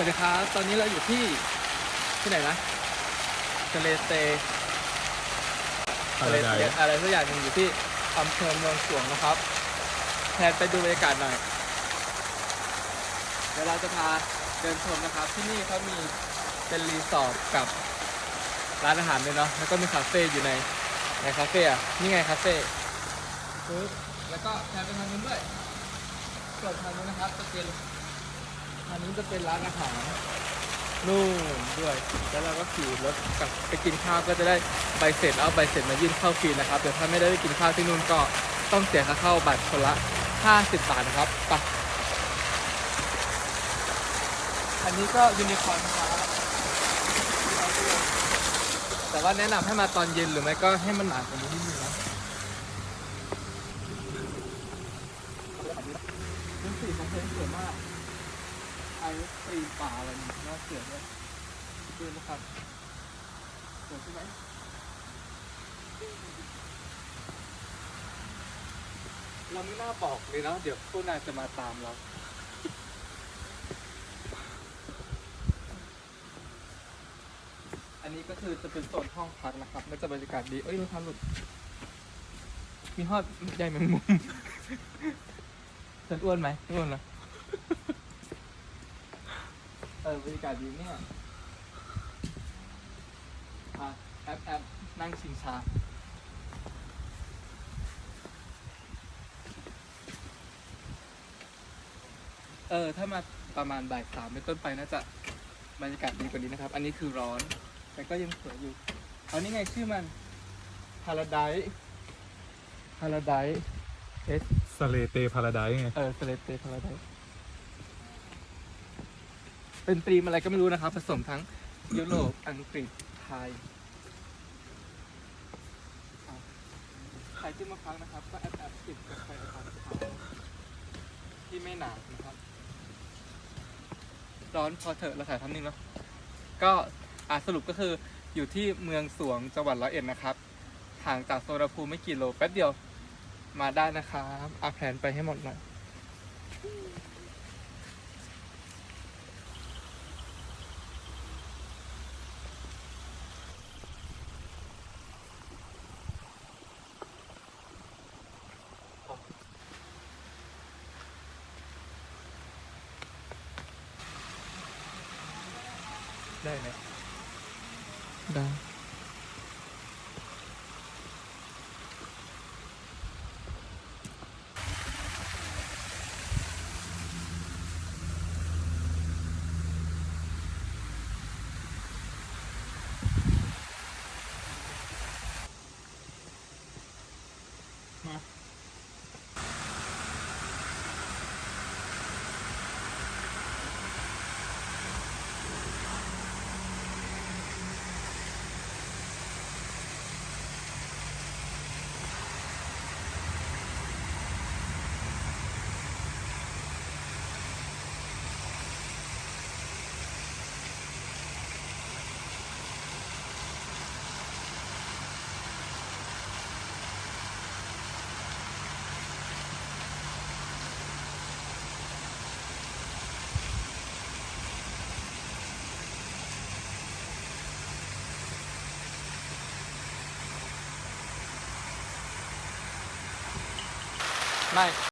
วัสดีครับ ตอนนี้เราอยู่ที่ที่ไหนนะทะเลเตอะไรทะเลเตอะไรสักอย่างหนึ่งอยู่ที่อำเภอเมืองสวงนะครับแทนไปดูบรรยากาศหน่อย เดี๋ยวเราจะพาเดินชมนะครับ ที่นี่เขามีเป็นรีสอร์ทกับร้านอาหารด้วยเนาะ แล้วก็มีคาเฟ่อยู่ในในคาเฟ่อะนี่ไงคาเฟ่ปึ๊บแล้วก็แทนไปทางนู้นด้วยส่วนทางนู้นนะครับจะเป็น ทางนี้จะเป็นร้านอาหารนู่นด้วย แล้วเราก็ขี่รถกลับไปกินข้าวก็จะได้ใบเสร็จเอาใบเสร็จมายื่นเข้าฟรีนะครับ เดี๋ยวถ้าไม่ได้ไปกินข้าวที่นู่นก็ต้องเสียค่าเข้าบัตรคนละ 50 บาทนะครับไปอันนี้ก็ยูนิคอร์นครับแต่ว่าแนะนำให้มาตอนเย็นหรือไม่ก็ให้มันหนากว่านี้นิดนึงนะเป็นสีของเพลงสวยมาก ไอศครีมป่าอะไรนี่น่าเสียด้วยดูนะครับสวยใช่ไหมเราไม่น่าบอกเลยนะเดี๋ยวพวกนายจะมาตามเราอันนี้ก็คือจะเป็นโซนห้องพักนะครับแล้วจะบรรยากาศดี เอ้ยรองเท้าหลุด มีฮอดใหญ่แมงมุม ฉันอ้วนไหมอ้วนเหรอ ออบรรยากาศดีเนี่ยอะแอปแอปนั่งชิงชาเออถ้ามาประมาณบ่ายสามเป็นต้นไปน่าจะบรรยากาศดีกว่านี้นะครับ อันนี้คือร้อน แต่ก็ยังสวยอยู่เอานี่ไงชื่อมันพาราไดพาราไดเอสสเลเตพาราไดไง เออสเลตเตพาราได เป็นธีมอะไรก็ไม่รู้นะครับ ผสมทั้งยุโรปอังกฤษไทยใครที่มาพักนะครับ ก็แอดแอดจิบกาแฟตอนเช้าที่ไม่หนาวนะครับ ร้อนพอเถอะเราถ่ายทำนึงเนาะก็อะสรุปก็คืออยู่ที่เมืองสวงจังหวัดร้อยเอ็ดนะครับห่างจากโซนภูมิไม่กี่โลแป๊บเดียวมาได้นะครับอาแผนไปให้หมดหน่อย ได้ไหมได้ ไม่